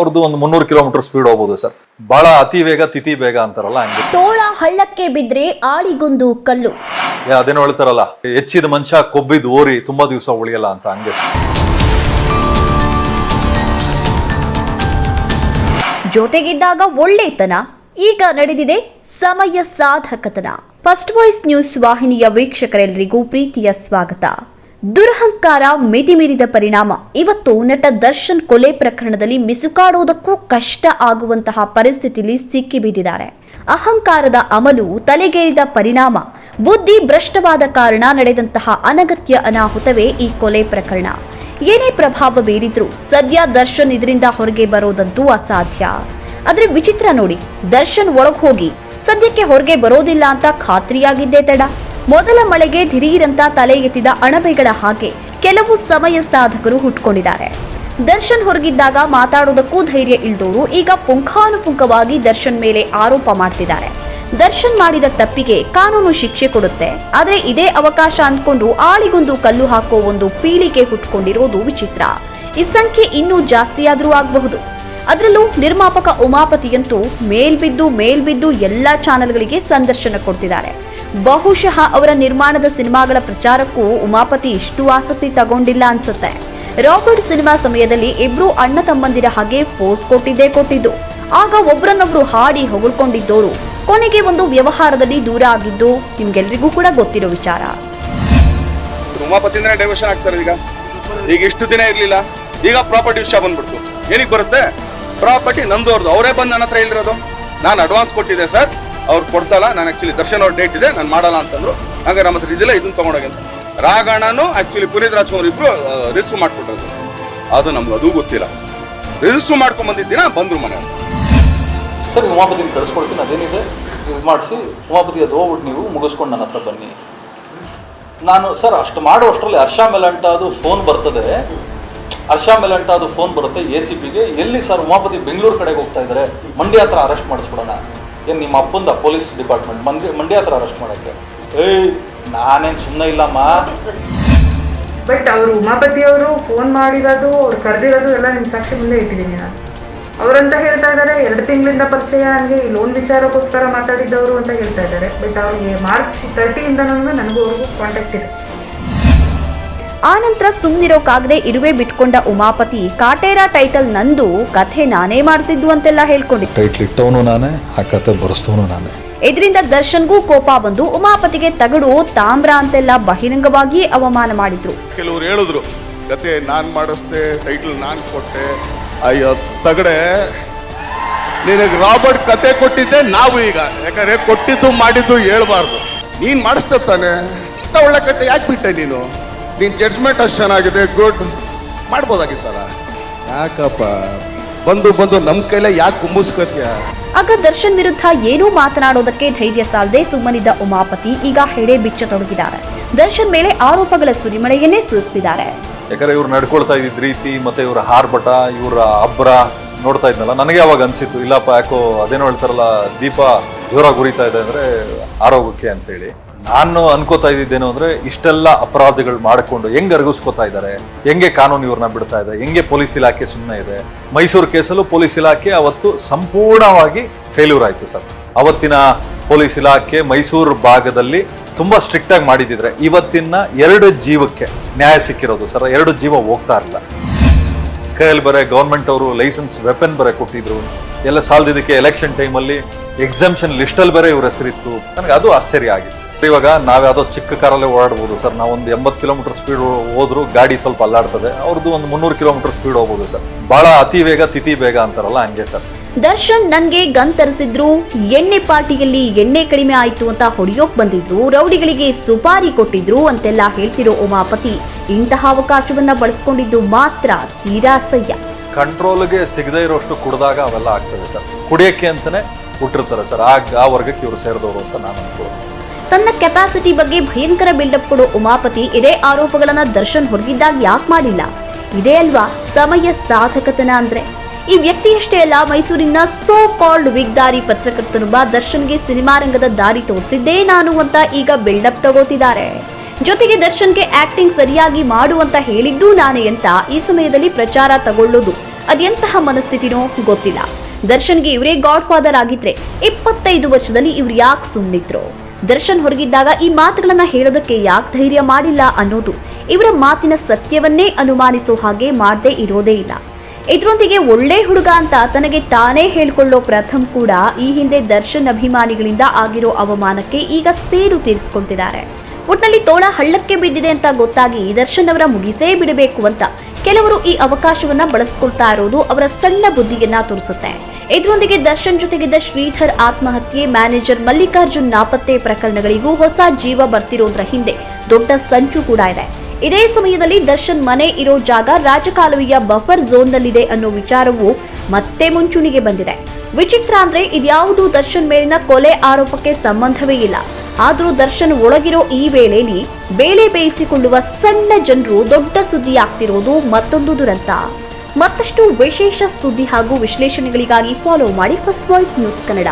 ಅವ್ರದ್ದು ಒಂದು ಮುನ್ನೂರು ಕಿಲೋಮೀಟರ್ ಸ್ಪೀಡ್ ಹೋಗ್ಬೋದು ಸರ್. ಬಹಳ ಅತಿ ವೇಗ ತಿಥಿ ಬೇಗ ಅಂತಾರಲ್ಲ ಹಂಗೆ. ತೋಳ ಹಳ್ಳಕ್ಕೆ ಬಿದ್ರೆ ಆಳಿಗೊಂದು ಕಲ್ಲು. ಅದೇನು ಅದೇನೋ ಹೇಳ್ತಾರಲ್ಲ ಹೆಚ್ಚಿದ ಮನುಷ್ಯ ಕೊಬ್ಬಿದ್ ಓರಿ ತುಂಬಾ ದಿವಸ ಉಳಿಯಲ್ಲ ಅಂತ ಹಂಗೆ. ಜೊತೆಗಿದ್ದಾಗ ಒಳ್ಳೆತನ ಈಗ ನಡೆದಿದೆ ಸಮಯ ಸಾಧಕತನ. ಫಸ್ಟ್ ವಾಯ್ಸ್ ನ್ಯೂಸ್ ವಾಹಿನಿಯ ವೀಕ್ಷಕರೆಲ್ಲರಿಗೂ ಪ್ರೀತಿಯ ಸ್ವಾಗತ. ದುರಹಂಕಾರ ಮಿತಿಮೀರಿದ ಪರಿಣಾಮ. ಇವತ್ತು ನಟ ದರ್ಶನ್ ಕೊಲೆ ಪ್ರಕರಣದಲ್ಲಿ ಮಿಸುಕಾಡುವುದಕ್ಕೂ ಕಷ್ಟ ಆಗುವಂತಹ ಪರಿಸ್ಥಿತಿಯಲ್ಲಿ ಸಿಕ್ಕಿಬಿದ್ದಿದ್ದಾರೆ ಅಹಂಕಾರದ ಅಮಲು, ತಲೆಗೇರಿದ ಪರಿಣಾಮ, ಬುದ್ಧಿ ಭ್ರಷ್ಟವಾದ ಕಾರಣ ನಡೆದಂತಹ ಅನಗತ್ಯ ಅನಾಹುತವೇ ಈ ಕೊಲೆ ಪ್ರಕರಣ. ಏನೇ ಪ್ರಭಾವ ಬೀರಿದ್ರು ಸದ್ಯ ದರ್ಶನ್ ಇದರಿಂದ ಹೊರಗೆ ಬರೋದಂತೂ ಅಸಾಧ್ಯ. ಆದ್ರೆ ವಿಚಿತ್ರ ನೋಡಿ, ದರ್ಶನ್ ಒಳಗೆ ಹೋಗಿ ಸದ್ಯಕ್ಕೆ ಹೊರಗೆ ಬರೋದಿಲ್ಲ ಅಂತ ಖಾತ್ರಿಯಾಗಿದ್ದೇ ತಡ. ಮೊದಲ ಮಳೆಗೆ ದಿಢೀರಂತ ತಲೆ ಎತ್ತಿದ ಅಣಬೆಗಳ ಹಾಗೆ ಕೆಲವು ಸಮಯ ಸಾಧಕರು ಹುಟ್ಕೊಂಡಿದ್ದಾರೆ ದರ್ಶನ್ ಹೊರಗಿದ್ದಾಗ ಮಾತಾಡೋದಕ್ಕೂ ಧೈರ್ಯ ಇಲ್ದೋರು ಈಗ ಪುಂಖಾನುಪುಂಖವಾಗಿ ದರ್ಶನ್ ಮೇಲೆ ಆರೋಪ ಮಾಡ್ತಿದ್ದಾರೆ. ದರ್ಶನ್ ಮಾಡಿದ ತಪ್ಪಿಗೆ ಕಾನೂನು ಶಿಕ್ಷೆ ಕೊಡುತ್ತೆ. ಆದ್ರೆ ಇದೇ ಅವಕಾಶ ಅಂದ್ಕೊಂಡು ಆಳಿಗೊಂದು ಕಲ್ಲು ಹಾಕೋ ಒಂದು ಪೀಳಿಗೆ ಹುಟ್ಕೊಂಡಿರೋದು ವಿಚಿತ್ರ. ಈ ಸಂಖ್ಯೆ ಇನ್ನೂ ಜಾಸ್ತಿಯಾದರೂ ಆಗಬಹುದು. ಅದರಲ್ಲೂ ನಿರ್ಮಾಪಕ ಉಮಾಪತಿಯಂತೂ ಮೇಲ್ಬಿದ್ದು ಮೇಲ್ಬಿದ್ದು ಎಲ್ಲಾ ಚಾನೆಲ್ಗಳಿಗೆ ಸಂದರ್ಶನ ಕೊಡ್ತಿದ್ದಾರೆ. ಬಹುಶಃ ಅವರ ನಿರ್ಮಾಣದ ಸಿನಿಮಾಗಳ ಪ್ರಚಾರಕ್ಕೂ ಉಮಾಪತಿ ಇಷ್ಟು ಆಸಕ್ತಿ ತಗೊಂಡಿಲ್ಲ ಅನ್ಸುತ್ತೆ. ರಾಬರ್ಟ್ ಸಿನಿಮಾ ಸಮಯದಲ್ಲಿ ಇಬ್ರು ಅಣ್ಣ ತಮ್ಮಂದಿರ ಹಾಗೆ ಪೋಸ್ ಕೊಟ್ಟಿದ್ದೇ ಕೊಟ್ಟಿದ್ದು. ಆಗ ಒಬ್ರನ್ನೊಬ್ರು ಹಾಡಿ ಹೊಗಳ್ಕೊಂಡಿದ್ದೋರು. ಕೊನೆಗೆ ಒಂದು ವ್ಯವಹಾರದಲ್ಲಿ ದೂರ ಆಗಿದ್ದು ನಿಮ್ಗೆಲ್ರಿಗೂ ಕೂಡ ಗೊತ್ತಿರೋ ವಿಚಾರ. ಉಮಾಪತಿ ಡೈವರ್ಷನ್ ಆಗ್ತಾರೆ ಈಗ. ಈಗ ಇಷ್ಟು ದಿನ ಇರ್ಲಿಲ್ಲ. ಈಗ ಪ್ರಾಪರ್ಟಿ ವಿಷಯ ಬಂದ್ಬಿಡ್ತು. ಏನಿಗೆ ಬರುತ್ತೆ? ಪ್ರಾಪರ್ಟಿ ಅವ್ರದ್ದು ಅವರೇ ಬಂದು ನನ್ನ ಹತ್ರ ಹೇಳಿರೋದು. ನಾನು ಅಡ್ವಾನ್ಸ್ ಕೊಟ್ಟಿದ್ದೆ ಸರ್. ಅವ್ರು ಕೊಡ್ತಲ್ಲ ನಾನು ಆ್ಯಕ್ಚುಲಿ ದರ್ಶನ್ ಅವ್ರ ಡೇಟ್ ಇದೆ, ನಾನು ಮಾಡಲ್ಲ ಅಂತಂದ್ರು. ಹಾಗೆ ನಮ್ಮ ಹತ್ರ ಇದಿಲ್ಲ ಇದನ್ನು ತೊಗೊಂಡೋಗಿ ಅಂತ. ರಾಗಣನು ಆ್ಯಕ್ಚುಲಿ ಪುನೀತ್ ರಾಜ್ಕುಮಾರ್ ಇಬ್ರು ರಿಜಿಸ್ಟರ್ ಮಾಡ್ಕೊಟ್ಟರು ಅದು ನಮ್ಗೆ ಅದು ಗೊತ್ತಿಲ್ಲ. ರಿಜಿಸ್ಟರ್ ಮಾಡ್ಕೊಂಡ್ ಬಂದಿದ್ದೀನ ಬಂದ್ರು ಮನೆ. ಸರ್ ಉಮಾಪತಿ ಕಳಿಸ್ಕೊಡ್ತೀನಿ ಅದೇನಿದೆ? ಇದು ಮಾಡಿಸಿ. ಉಮಾಪತಿ ಅದು ಹೋಗ್ಬಿಟ್ಟು ನೀವು ಮುಗಿಸ್ಕೊಂಡು ನನ್ನ ಹತ್ರ ಬನ್ನಿ. ನಾನು, ಸರ್, ಅಷ್ಟು ಮಾಡೋ ಅಷ್ಟರಲ್ಲಿ ಹರ್ಷ ಮೆಲಂಟ ಅದು ಫೋನ್ ಬರ್ತದೆ. ಹರ್ಷ ಮೆಲಂಟ ಅದು ಫೋನ್ ಬರುತ್ತೆ ಎ ಸಿ ಪಿಗೆ ಎಲ್ಲಿ ಸರ್ ಉಮಾಪತಿ ಬೆಂಗಳೂರು ಕಡೆಗೆ ಹೋಗ್ತಾ ಇದ್ದಾರೆ? ಮಂಡ್ಯ ಹತ್ರ ಅರೆಸ್ಟ್ ಮಾಡಿಸ್ಬಿಡೋಣ. ಏನು ನಿಮ್ಮ ಅಪ್ಪಂದ ಪೊಲೀಸ್ ಡಿಪಾರ್ಟ್ಮೆಂಟ್? ಮಂಡ್ಯ ಮಂಡ್ಯ ಹತ್ರ ಅರೆಸ್ಟ್ ಮಾಡೋಕ್ಕೆ. ಏಯ್, ನಾನೇನು ಸುಮ್ಮನೆ ಇಲ್ಲಮ್ಮ. ಬಟ್ ಅವರು ಉಮಾಪತಿ ಅವರು ಫೋನ್ ಮಾಡಿರೋದು, ಅವ್ರು ಕರೆದಿರೋದು ಎಲ್ಲ ನಿಮ್ಮ ಸಾಕ್ಷಿ ಮುಂದೆ ಇಟ್ಟಿದ್ದೀನಿ ನಾನು. ಅವರಂತ ಹೇಳ್ತಾ ಇದ್ದಾರೆ ಎರಡು ತಿಂಗಳಿಂದ ಪರಿಚಯ ನನಗೆ ಈ ಲೋನ್ ವಿಚಾರಕ್ಕೋಸ್ಕರ ಮಾತಾಡಿದ್ದವರು ಅಂತ ಹೇಳ್ತಾ ಇದ್ದಾರೆ ಬಟ್ ಅವ್ರಿಗೆ ಮಾರ್ಚ್ ತರ್ಟಿಯಿಂದ ನನಗೂ ಅವ್ರಿಗೂ ಕಾಂಟ್ಯಾಕ್ಟ್ ಇದೆ. ಆನಂತರ ಸುಮ್ಮನಿರೋಕಾಗದೆ ಇರುವೆ ಬಿಟ್ಕೊಂಡ ಉಮಾಪತಿ ಕಾಟೇರಾ ಟೈಟಲ್ ನಂದು ಕಥೆ ನಾನೇ ಮಾಡಿಸಿದ್ದು ಅಂತೆಲ್ಲ ಹೇಳ್ಕೊಂಡಿದ್ದ. ಟೈಟ್ಲ್ ಇಟ್ಟವನು ನಾನೇ ಆ ಕಥೆ ಬರೆಸ್ತವನು ನಾನೇ. ಇದರಿಂದ ದರ್ಶನ್ಗೂ ಕೋಪ ಬಂದು ಉಮಾಪತಿಗೆ ತಗಡು ತಾಮ್ರ ಅಂತೆಲ್ಲ ಬಹಿರಂಗವಾಗಿ ಅವಮಾನ ಮಾಡಿದ್ರು. ಕೆಲವ್ರು ಹೇಳಿದ್ರು ಕತೆ ನಾನ್ ಮಾಡಿಸ್ದೆ ಟೈಟಲ್ ನಾನ್ ಕೊಟ್ಟೆ. ಅಯ್ಯೋ ತಗಡೆ ನಿನಗೆ ರಾಬರ್ಟ್ ಕತೆ ಕೊಟ್ಟಿದ್ದೆ ನಾವು ಈಗ. ಯಾಕಂದ್ರೆ ಕೊಟ್ಟಿದ್ದು ಮಾಡಿದ್ದು ಹೇಳ್ಬಾರ್ದು. ನೀನ್ ಮಾಡಿಸ್ತಾನೆ ಇಂಥ ಒಳ್ಳೆ ಕತೆ ಯಾಕೆ ಬಿಟ್ಟೆ ನೀನು? ನಿನ್ ಜಡ್ಜ್ಮೆಂಟ್ ಅಷ್ಟು ಚೆನ್ನಾಗಿದೆ ಗುಡ್ ಮಾಡ್ಬೋದಾಗಿತ್ತಲ್ಲ? ಯಾಕಪ್ಪ? ಬಂದು ಬಂದು ನಮ್ಮ ಕೈಲೇ ಯಾಕೆ ಕುಂಬಿಸ್ಕೋತೀಯ? ಆಗ ದರ್ಶನ್ ವಿರುದ್ಧ ಏನೂ ಮಾತನಾಡೋದಕ್ಕೆ ಧೈರ್ಯ ಸಾಲದೆ ಸುಮ್ಮನಿದ್ದ ಉಮಾಪತಿ ಈಗ ಹೆಡೆ ಬಿಚ್ಚತೊಡಗಿದ್ದಾರೆ ದರ್ಶನ್ ಮೇಲೆ ಆರೋಪಗಳ ಸುರಿಮಳೆಯನ್ನೇ ಸುರಿಸ್ತಿದ್ದಾರೆ. ಯಾಕಂದ್ರೆ ಇವ್ರು ನಡ್ಕೊಳ್ತಾ ಇದ್ದಿದ್ ರೀತಿ ಮತ್ತೆ ಇವ್ರ ಹಾರ್ಬಟ ಇವರ ಅಬ್ರ ನೋಡ್ತಾ ಇದ್ನಲ್ಲ ನನಗೆ ಅವಾಗ ಅನ್ಸಿತ್ತು ಇಲ್ಲಪ್ಪ ಯಾಕೋ ಅದೇನೋ ಹೇಳ್ತಾರಲ್ಲ ದೀಪ ಜೋರಾಗಿ ಉರಿತಾ ಇದೆ ಅಂದ್ರೆ ಆರೋಗ್ಯಕ್ಕೆ ಅಂತ ಹೇಳಿ. ನಾನು ಅನ್ಕೋತಾ ಇದ್ದಿದ್ದೇನು ಅಂದ್ರೆ ಇಷ್ಟೆಲ್ಲ ಅಪರಾಧಗಳು ಮಾಡಿಕೊಂಡು ಹೆಂಗ್ ಅರಗಿಸ್ಕೋತಾ ಇದ್ದಾರೆ, ಹೆಂಗೆ ಕಾನೂನು ಇವ್ರನ್ನ ಬಿಡ್ತಾ ಇದೆ, ಹೆಂಗೆ ಪೊಲೀಸ್ ಇಲಾಖೆ ಸುಮ್ಮನೆ ಇದೆ. ಮೈಸೂರು ಕೇಸಲ್ಲೂ ಪೊಲೀಸ್ ಇಲಾಖೆ ಅವತ್ತು ಸಂಪೂರ್ಣವಾಗಿ ಫೇಲ್ಯೂರ್ ಆಯ್ತು ಸರ್. ಅವತ್ತಿನ ಪೊಲೀಸ್ ಇಲಾಖೆ ಮೈಸೂರು ಭಾಗದಲ್ಲಿ ತುಂಬಾ ಸ್ಟ್ರಿಕ್ಟ್ ಆಗಿ ಮಾಡಿದಿದ್ರೆ ಇವತ್ತಿನ ಎರಡು ಜೀವಕ್ಕೆ ನ್ಯಾಯ ಸಿಕ್ಕಿರೋದು ಸರ್. ಎರಡು ಜೀವ ಹೋಗ್ತಾ ಇರಲಿಲ್ಲ ಕೈಯಲ್ಲಿ ಬರೆ ಗೌರ್ಮೆಂಟ್ ಅವರು ಲೈಸೆನ್ಸ್ ವೆಪನ್ ಬರೆ ಕೊಟ್ಟಿದ್ರು. ಎಲ್ಲ ಸಾಲದಿದ್ದಕ್ಕೆ ಎಲೆಕ್ಷನ್ ಟೈಮಲ್ಲಿ ಎಕ್ಸಾಮ್ಷನ್ ಲಿಸ್ಟಲ್ಲಿ ಬೇರೆ ಇವ್ರ ಹೆಸರಿತ್ತು. ನನಗೆ ಅದು ಆಶ್ಚರ್ಯ ಆಗಿತ್ತು. ಇವಾಗ ನಾವು ಯಾವುದೋ ಚಿಕ್ಕ ಕಾರಲ್ಲೇ ಓಡಾಡ್ಬೋದು ಸರ್. ನಾವೊಂದು ಎಂಬತ್ತು ಕಿಲೋಮೀಟರ್ ಸ್ಪೀಡ್ ಹೋದ್ರು ಗಾಡಿ ಸ್ವಲ್ಪ ಅಲ್ಲಾಡ್ತದೆ. ಅವ್ರದ್ದು ಒಂದು ಮುನ್ನೂರು ಕಿಲೋಮೀಟರ್ ಸ್ಪೀಡ್ ಹೋಗ್ಬೋದು ಸರ್. ಬಹಳ ಅತಿ ವೇಗ ತಿಥಿ ಬೇಗ ಅಂತಾರಲ್ಲ ಹಂಗೆ ಸರ್. ದರ್ಶನ್ ನನ್ಗೆ ಗನ್ ತರಿಸಿದ್ರು ಎಣ್ಣೆ ಪಾರ್ಟಿಯಲ್ಲಿ ಎಣ್ಣೆ ಕಡಿಮೆ ಆಯ್ತು ಅಂತ ಹೊಡೆಯೋಕ್ ಬಂದಿದ್ರು ರೌಡಿಗಳಿಗೆ ಸುಪಾರಿ ಕೊಟ್ಟಿದ್ರು ಅಂತೆಲ್ಲ ಹೇಳ್ತಿರೋ ಉಮಾಪತಿ ಇಂತಹ ಅವಕಾಶವನ್ನ ಬಳಸ್ಕೊಂಡಿದ್ದು ಮಾತ್ರ ತೀರಾ ಸಹ್ಯ. ಕಂಟ್ರೋಲ್ಗೆ ಸಿಗದೇ ಇರೋಷ್ಟು ಕುಡಿದಾಗ ಅವೆಲ್ಲ ಆಗ್ತದೆ ಸರ್. ಕುಡಿಯಕ್ಕೆ ಅಂತಾನೆ ಹುಟ್ಟಿರ್ತಾರೆ ಸರ್. ಆ ವರ್ಗಕ್ಕೆ ಇವರು ಸೇರಿದವರು ಅಂತ ನಾನು ಅನ್ಕೊಳ್ಳೋದು ತನ್ನ ಕೆಪಾಸಿಟಿ ಬಗ್ಗೆ ಭಯಂಕರ ಬಿಲ್ಡಪ್ ಕೊಡೋ ಉಮಾಪತಿ ಇದೇ ಆರೋಪಗಳನ್ನ ದರ್ಶನ್ ಹೊರಗಿದ್ದಾಗ ಯಾಕೆ ಮಾಡಿಲ್ಲ? ಇದೇ ಅಲ್ವಾ ಸಮಯ ಸಾಧಕತನ ಅಂದ್ರೆ? ಈ ವ್ಯಕ್ತಿಯಷ್ಟೇ ಅಲ್ಲ, ಮೈಸೂರಿನ ಸೋ ಕಾಲ್ಡ್ ವಿಗ್ದಾರಿ ಪತ್ರಕರ್ತನೊಬ್ಬ ದರ್ಶನ್ಗೆ ಸಿನಿಮಾ ರಂಗದ ದಾರಿ ತೋರಿಸಿದ್ದೇ ನಾನು ಅಂತ ಈಗ ಬಿಲ್ಡಪ್ ತಗೋತಿದ್ದಾರೆ. ಜೊತೆಗೆ ದರ್ಶನ್ಗೆ ಆಕ್ಟಿಂಗ್ ಸರಿಯಾಗಿ ಮಾಡು ಅಂತ ಹೇಳಿದ್ದು ನಾನೇ ಅಂತ ಈ ಸಮಯದಲ್ಲಿ ಪ್ರಚಾರ ತಗೊಳ್ಳೋದು ಅದೆಂತಹ ಮನಸ್ಥಿತಿನೋ ಗೊತ್ತಿಲ್ಲ. ದರ್ಶನ್ಗೆ ಇವರೇ ಗಾಡ್ ಫಾದರ್ ಆಗಿದ್ರೆ ಇಪ್ಪತ್ತೈದು ವರ್ಷದಲ್ಲಿ ಇವ್ರು ಯಾಕೆ ಸುಮ್ಮನಿದ್ರು ದರ್ಶನ್ ಹೊರಗಿದ್ದಾಗ ಈ ಮಾತುಗಳನ್ನ ಹೇಳೋದಕ್ಕೆ ಯಾಕೆ ಧೈರ್ಯ ಮಾಡಿಲ್ಲ ಅನ್ನೋದು ಇವರ ಮಾತಿನ ಸತ್ಯವನ್ನೇ ಅನುಮಾನಿಸೋ ಹಾಗೆ ಮಾಡದೇ ಇರೋದೇ ಇಲ್ಲ. ಇದರೊಂದಿಗೆ ಒಳ್ಳೆ ಹುಡುಗ ಅಂತ ತನಗೆ ತಾನೇ ಹೇಳ್ಕೊಳ್ಳೋ ಪ್ರಥಮ್ ಕೂಡ ಈ ಹಿಂದೆ ದರ್ಶನ್ ಅಭಿಮಾನಿಗಳಿಂದ ಆಗಿರೋ ಅವಮಾನಕ್ಕೆ ಈಗ ಸೇರು ತೀರಿಸ್ಕೊಳ್ತಿದ್ದಾರೆ ಒಟ್ನಲ್ಲಿ ತೋಳ ಹಳ್ಳಕ್ಕೆ ಬಿದ್ದಿದೆ ಅಂತ ಗೊತ್ತಾಗಿ ದರ್ಶನ್ ಅವರ ಮುಗಿಸೇ ಬಿಡಬೇಕು ಅಂತ ಕೆಲವರು ಈ ಅವಕಾಶವನ್ನ ಬಳಸ್ಕೊಳ್ತಾ ಇರೋದು ಅವರ ಸಣ್ಣ ಬುದ್ಧಿಯನ್ನ ತೋರಿಸುತ್ತೆ. ಇದರೊಂದಿಗೆ ದರ್ಶನ್ ಜೊತೆಗಿದ್ದ ಶ್ರೀಧರ್ ಆತ್ಮಹತ್ಯೆ, ಮ್ಯಾನೇಜರ್ ಮಲ್ಲಿಕಾರ್ಜುನ್ ನಾಪತ್ತೆ ಪ್ರಕರಣಗಳಿಗೂ ಹೊಸ ಜೀವ ಬರ್ತಿರೋದ್ರ ಹಿಂದೆ ದೊಡ್ಡ ಸಂಚು ಕೂಡ ಇದೆ. ಇದೇ ಸಮಯದಲ್ಲಿ ದರ್ಶನ್ ಮನೆ ಇರೋ ಜಾಗ ರಾಜಕಾಲುವೆಯ ಬಫರ್ ಝೋನ್ನಲ್ಲಿದೆ ಅನ್ನೋ ವಿಚಾರವು ಮತ್ತೆ ಮುಂಚೂಣಿಗೆ ಬಂದಿದೆ. ವಿಚಿತ್ರ ಅಂದ್ರೆ ಇದ್ಯಾವುದು ದರ್ಶನ್ ಮೇಲಿನ ಕೊಲೆ ಆರೋಪಕ್ಕೆ ಸಂಬಂಧವೇ ಇಲ್ಲ. ಆದ್ರೂ ದರ್ಶನ್ ಒಳಗಿರೋ ಈ ವೇಳೆಯಲ್ಲಿ ಬೇಳೆ ಬೇಯಿಸಿಕೊಳ್ಳುವ ಸಣ್ಣ ಜನರು ದೊಡ್ಡ ಸುದ್ದಿ ಆಗ್ತಿರೋದು ಮತ್ತೊಂದು ದುರಂತ. ಮತ್ತಷ್ಟು ವಿಶೇಷ ಸುದ್ದಿ ಹಾಗೂ ವಿಶ್ಲೇಷಣೆಗಳಿಗಾಗಿ ಫಾಲೋ ಮಾಡಿ ಫಸ್ಟ್ ವಾಯ್ಸ್ ನ್ಯೂಸ್ ಕನ್ನಡ